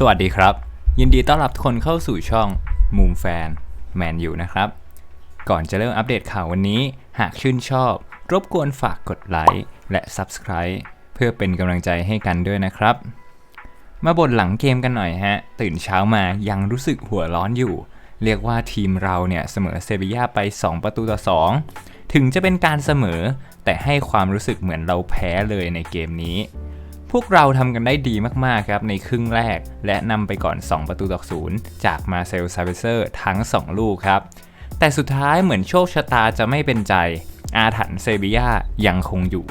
สวัสดีครับ ยินดีต้อนรับทุกคนเข้าสู่ช่องมุมแฟนแมนยูนะครับ ก่อนจะเริ่มอัปเดตข่าววันนี้ หากชื่นชอบ รบกวนฝากกดไลค์และ Subscribe เพื่อเป็นกำลังใจให้กันด้วยนะครับ มาบนหลังเกมกันหน่อยฮะ ตื่นเช้ามายังรู้สึกหัวร้อนอยู่ เรียกว่าทีมเราเนี่ยเสมอเซบียาไป 2 ประตูต่อ 2 ถึงจะเป็นการเสมอ แต่ให้ความรู้สึกเหมือนเราแพ้เลยในเกมนี้ พวกเราทำกันได้ดีมากๆครับในครึ่งแรก และนำไปก่อน 2 ประตูต่อศูนย์จากมาเซลซาเวเซอร์ทั้ง 2 ลูกครับ แต่สุดท้ายเหมือนโชคชะตาจะไม่เป็นใจ อาถรรพ์เซบียายังคงอยู่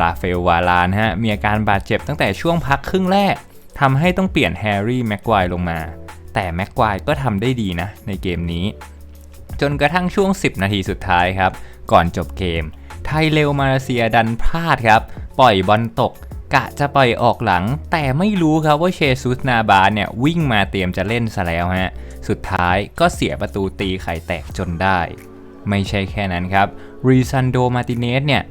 ลาเฟลวาลานฮะมีอาการบาดเจ็บตั้งแต่ช่วงพักครึ่งแรกทำให้ต้องเปลี่ยนแฮร์รี่แม็กควายลงมา แต่แม็กควายก็ทำได้ดีนะในเกมนี้ จนกระทั่งช่วง 10 นาทีสุดท้ายครับ ก่อนจบเกม ไทยเร็วมาเลเซียดันพลาดครับ ปล่อยบอลตก กะจะปล่อยออกหลัง แต่ไม่รู้ครับว่าเชซุสนาบาเนี่ยวิ่งมาเตรียมจะเล่นซะแล้วฮะ สุดท้ายก็เสียประตูตีไข่แตกจนได้ ไม่ใช่แค่นั้นครับรีซันโดมาติเนสเนี่ย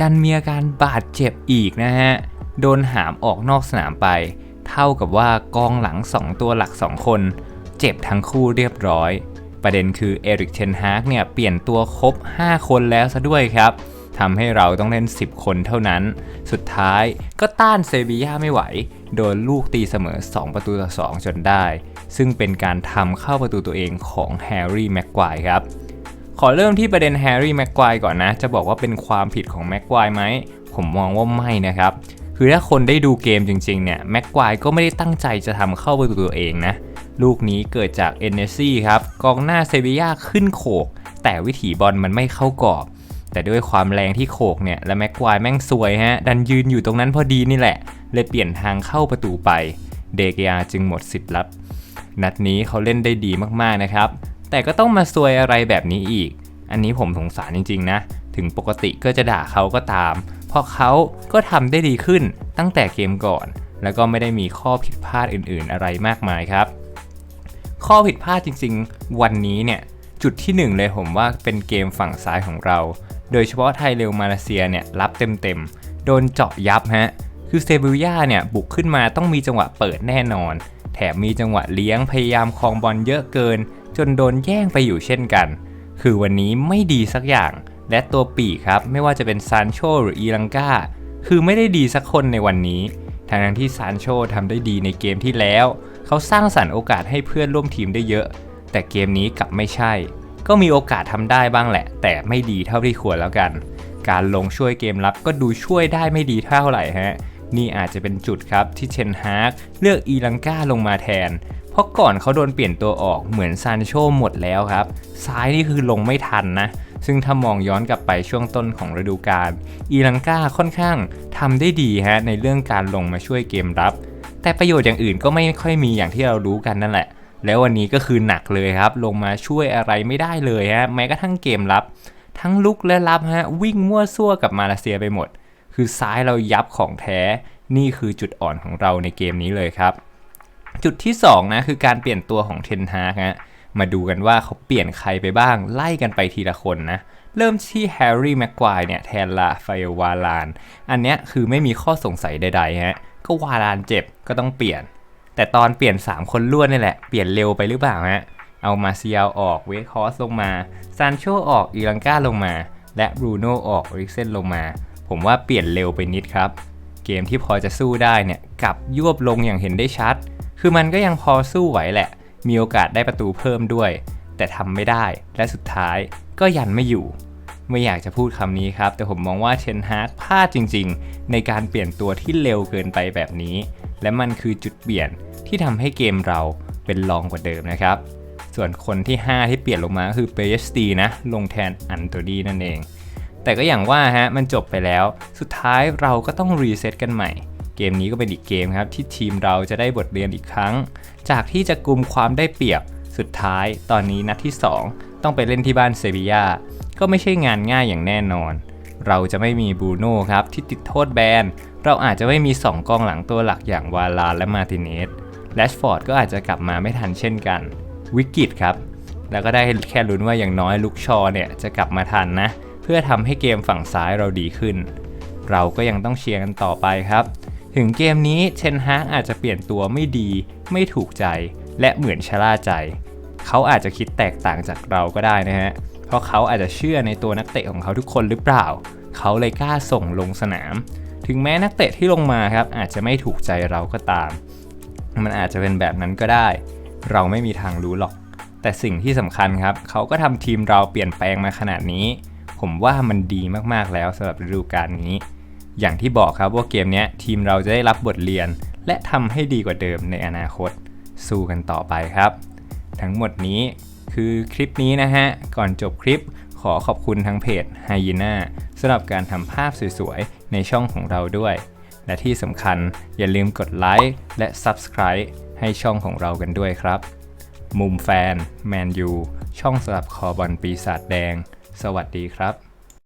ดันมีอาการบาดเจ็บอีกนะฮะ โดนหามออกนอกสนามไป เท่ากับว่ากองหลัง 2 ตัวหลัก 2 คน เจ็บทั้งคู่เรียบร้อย ประเด็นคือเอริกเทนฮากเนี่ยเปลี่ยนตัวครบ 5 คนแล้วซะด้วยครับ ทำให้เราต้องเล่น 10 คนเท่านั้น สุดท้ายก็ต้านเซบีย่าไม่ไหว โดนลูกตีเสมอ 2 ประตูต่อ 2 จนได้ ซึ่งเป็นการทำเข้าประตูตัวเองของแฮร์รี่แม็กควายครับ ขอเริ่มที่ประเด็นแฮร์รี่แม็กควายก่อนนะ จะบอกว่าเป็นความผิดของแม็กควายไหม ผมมองว่าไม่นะครับ คือถ้าคนได้ดูเกมจริงๆเนี่ยแม็กควายก็ไม่ได้ตั้งใจจะทำเข้าประตูตัวเองนะ ลูกนี้เกิดจากเอเนซี่ครับ กองหน้าเซบีย่าขึ้นโขก แต่วิถีบอลมันไม่เข้ากรอบ แต่ด้วยความแรงที่โขกเนี่ย และแม็กควายแม่งซวยฮะ ดันยืนอยู่ตรงนั้นพอดีนี่แหละ เลยเปลี่ยนทางเข้าประตูไป เดกียจึงหมดสิทธิ์รับ นัดนี้เขาเล่นได้ดีมากๆนะครับ แต่ก็ต้องมาซวยอะไรแบบนี้อีก อันนี้ผมสงสารจริงๆนะ ถึงปกติก็จะด่าเขาก็ตาม เพราะเขาก็ทำได้ดีขึ้นตั้งแต่เกมก่อน แล้วก็ไม่ได้มีข้อผิดพลาดอื่นๆ อะไรมากมายครับข้อผิดพลาดจริงๆ วันนี้เนี่ย จุดที่หนึ่งเลยผมว่าเป็นเกมฝั่งซ้ายของเรา โดยเฉพาะไทยเร็วมาเลเซียเนี่ยรับเต็มๆ โดนเจาะยับฮะ คือเซบิลยาเนี่ยบุกขึ้นมาต้องมีจังหวะเปิดแน่นอน แถมมีจังหวะเลี้ยงพยายามครองบอลเยอะเกิน จนโดนแย่งไปอยู่เช่นกัน คือวันนี้ไม่ดีสักอย่าง และตัวปีครับไม่ว่าจะเป็นซานโชหรืออีลังกาคือไม่ได้ดีสักคนในวันนี้ทางนั้นที่ซานโชทำได้ดีในเกมที่แล้ว เขาสร้างสรรค์โอกาสให้เพื่อนร่วมทีมได้เยอะ แต่เกมนี้กลับไม่ใช่ ก็มีโอกาสทำได้บ้างแหละ แต่ไม่ดีเท่าที่ควรแล้วกัน การลงช่วยเกมรับก็ดูช่วยได้ไม่ดีเท่าไหร่ฮะนี่อาจจะเป็นจุดครับที่เชนฮาร์กเลือกอีลังกาลงมาแทน เพราะก่อนเขาโดนเปลี่ยนตัวออกเหมือนซานโชหมดแล้วครับ ซ้ายนี่คือลงไม่ทันนะ ซึ่งถ้ามองย้อนกลับไปช่วงต้นของฤดูกาลอีลังกาค่อนข้างทำได้ดีฮะในเรื่องการลงมาช่วยเกมรับ แต่ประโยชน์อย่างอื่นก็ไม่ค่อยมีอย่างที่เรารู้กันนั่นแหละ แล้ววันนี้ก็คือหนักเลยครับ ลงมาช่วยอะไรไม่ได้เลยฮะแม้กระทั่งเกมรับ ทั้งลุกและรับฮะวิ่งมั่วซั่วกับมาเลเซียไปหมด คือซ้ายเรายับของแท้ นี่คือจุดอ่อนของเราในเกมนี้เลยครับ จุดที่2นะคือการเปลี่ยนตัวของเทนฮากฮะมาดูกันว่าเขาเปลี่ยนใครไปบ้าง ไล่กันไปทีละคนนะเริ่มที่แฮร์รี่แม็กควายเนี่ยแทนลาฟาเอลวาลาน อันเนี้ยคือไม่มีข้อสงสัยใดๆฮะก็วาลานเจ็บก็ต้องเปลี่ยน แต่ตอนเปลี่ยน 3 คนล้วนนี่แหละ เปลี่ยนเร็วไปหรือเปล่าฮะ เอามาเซียลออกเวคคอสลงมาซานโชออกอีลังกาลงมา และบรูโน่ออกริกเซนลงมา ผมว่าเปลี่ยนเร็วไปนิดครับ เกมที่พอจะสู้ได้เนี่ยกลับยวบลงอย่างเห็นได้ชัด คือมันก็ยังพอสู้ไหวแหละ มีโอกาสได้ประตูเพิ่มด้วย แต่ทำไม่ได้และสุดท้ายก็ยันไม่อยู่ไม่อยากจะพูดคำนี้ครับ แต่ผมมองว่าเชนฮาร์กพลาดจริง ๆ ในการเปลี่ยนตัวที่เร็วเกินไปแบบนี้ และมันคือจุดเปลี่ยนที่ทำให้เกมเราเป็นรองกว่าเดิมนะครับ ส่วนคนที่ 5 ที่เปลี่ยนลงมาก็คือเปเยสตีนะ ลงแทนอันโตดีนั่นเอง แต่ก็อย่างว่าฮะมันจบไปแล้ว สุดท้ายเราก็ต้องรีเซ็ตกันใหม่ เกมนี้ก็เป็นอีกเกมครับ ที่ทีมเราจะได้บทเรียนอีกครั้ง จากที่จะกลุ่มความได้เปรียบสุดท้ายตอนนี้นัดที่ 2 ต้องไปเล่นที่บ้านเซบียาก็ไม่ใช่งานง่ายอย่างแน่นอน เราจะไม่มีบูโน่ครับที่ติดโทษแบน เราอาจจะไม่มี 2 กองหลังตัวหลักอย่างวาลาและมาติเนสแรชฟอร์ดก็อาจจะกลับมาไม่ทันเช่นกัน วิกฤตครับ แล้วก็ได้แค่ลุ้นว่าอย่างน้อยลุกชอเนี่ยจะกลับมาทันนะ เพื่อทำให้เกมฝั่งซ้ายเราดีขึ้น เราก็ยังต้องเชียร์กันต่อไปครับ ถึงเกมนี้เชนฮากอาจจะเปลี่ยนตัวไม่ดี ไม่ถูกใจ และเหมือนชะล่าใจ เขาอาจจะคิดแตกต่างจากเราก็ได้นะฮะเพราะเขาอาจจะเชื่อในตัวนักเตะของเขาทุกคนหรือเปล่า เขาเลยกล้าส่งลงสนาม ถึงแม้นักเตะที่ลงมาครับอาจจะไม่ถูกใจเราก็ตาม มันอาจจะเป็นแบบนั้นก็ได้ เราไม่มีทางรู้หรอก แต่สิ่งที่สำคัญครับเขาก็ทำทีมเราเปลี่ยนแปลงมาขนาดนี้ ผมว่ามันดีมากๆแล้วสำหรับฤดูกาลนี้ อย่างที่บอกครับว่าเกมเนี้ยทีมเราจะได้รับบทเรียน และทำให้ดีกว่าเดิมในอนาคต สู้กันต่อไปครับ ทั้งหมดนี้คือคลิปนี้นะฮะ ก่อนจบคลิป ขอขอบคุณทางเพจ h y e n a สำหรับการทำภาพสวยๆ ในช่องของเราด้วย และที่สำคัญอย่าลืมกดไลค์และ Subscribe ให้ช่องของเรากันด้วยครับ มุมแฟน แมนยู ช่องสำหรับคอบอลปีศาจแดง สวัสดีครับ